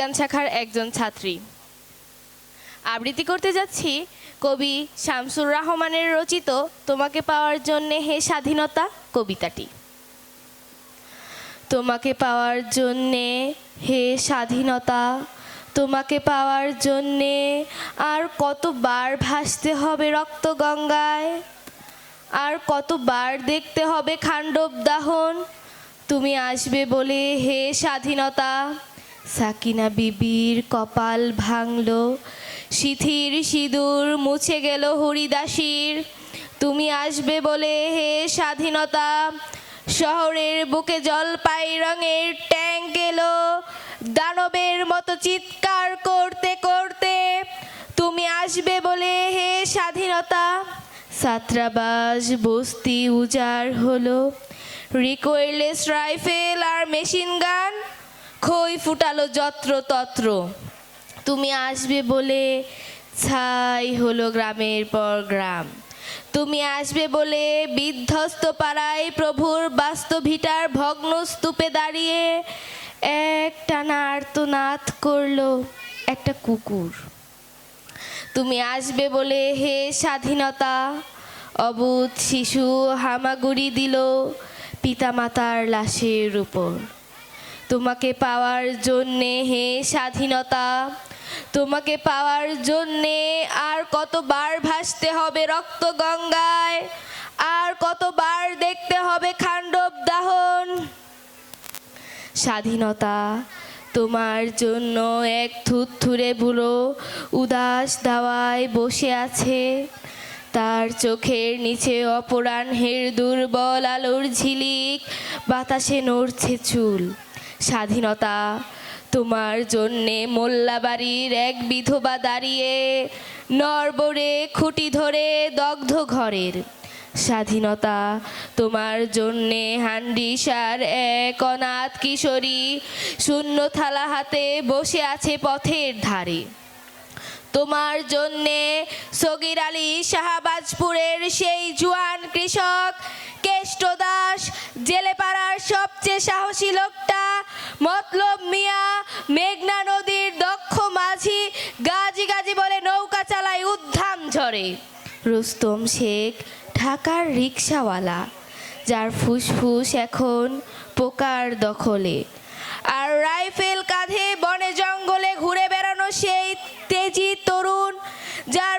বিজ্ঞান শাখার একজন ছাত্রী। আবৃত্তি করতে যাচ্ছি কবি শামসুর রহমানের রচিত তোমাকে পাওয়ার জন্যে হে স্বাধীনতা কবিতাটি। তোমাকে পাওয়ার জন্যে হে স্বাধীনতা, তোমাকে পাওয়ার জন্যে আর কতবার ভাসতে হবে রক্ত গঙ্গায়, আর কতবার দেখতে হবে খাণ্ডব দাহন, তুমি আসবে বলে হে স্বাধীনতা। সাকিনা বিবির কপাল ভাঙলো। শিথির সিঁদুর মুছে গেল হরিদাসীর। তুমি আসবে বলে হে স্বাধীনতা, শহরের বুকে জলপাই রঙের ট্যাঙ্ক এলো। দানবের মতো চিৎকার করতে করতে তুমি আসবে বলে হে স্বাধীনতা। ছাত্রাবাস বস্তি উজাড় হলো। রিকোয়েলেস রাইফেল আর মেশিন গান খই ফুটালো যত্র তত্র। তুমি আসবে বলে ছাই হলো গ্রামের পর গ্রাম। তুমি আসবে বলে বিধ্বস্ত পাড়ায় প্রভুর বাস্তভিটার ভগ্ন স্তূপে দাঁড়িয়ে একটা নার্তনাদ করল একটা কুকুর। তুমি আসবে বলে হে স্বাধীনতা, অবুধ শিশু হামাগুড়ি দিল পিতামাতার লাশের উপর। তোমাকে পাওয়ার জন্যে হে স্বাধীনতা, তোমাকে পাওয়ার জন্যে আর কতবার ভাসতে হবে রক্ত গঙ্গায়, আর কতবার দেখতে হবে খাণ্ডব দাহন। স্বাধীনতা, তোমার জন্য এক থুরথুরে বুড়ো উদাস দাওয়ায় বসে আছে। তার চোখের নিচে অপরাহ্নের দুর্বল আলোর ঝিলিক বাতাসে নড়ছে চুল। স্বাধীনতা। তোমার জন্যে মোল্লাবাড়ির এক বিধবা দাঁড়িয়ে নরবরে খুঁটি ধরে দগ্ধ ঘরের। স্বাধীনতা, তোমার জন্যে হান্ডিসার এক অনাথ কিশোরী শূন্য থালা হাতে বসে আছে পথের ধারে। তোমার জন্যে সগির আলী শাহবাজপুরের সেই জুয়ান কৃষক কেষ্ট দাস জেলে পাড়ার সবচেয়ে সাহসী লোকটা মতলব মিয়া, মেঘনা নদীর দক্ষ মাঝি, গাজি গাজি বলে নৌকা চালায় উদ্ধাম ঝরে রুস্তম শেখ, ঢাকার রিক্সাওয়ালা, যার ফুসফুস এখন পোকার দখলে। আর রাইফেল কাঁধে বনে জঙ্গলে ঘুরে বেড়ানো সেই তেজি তরুণ, যার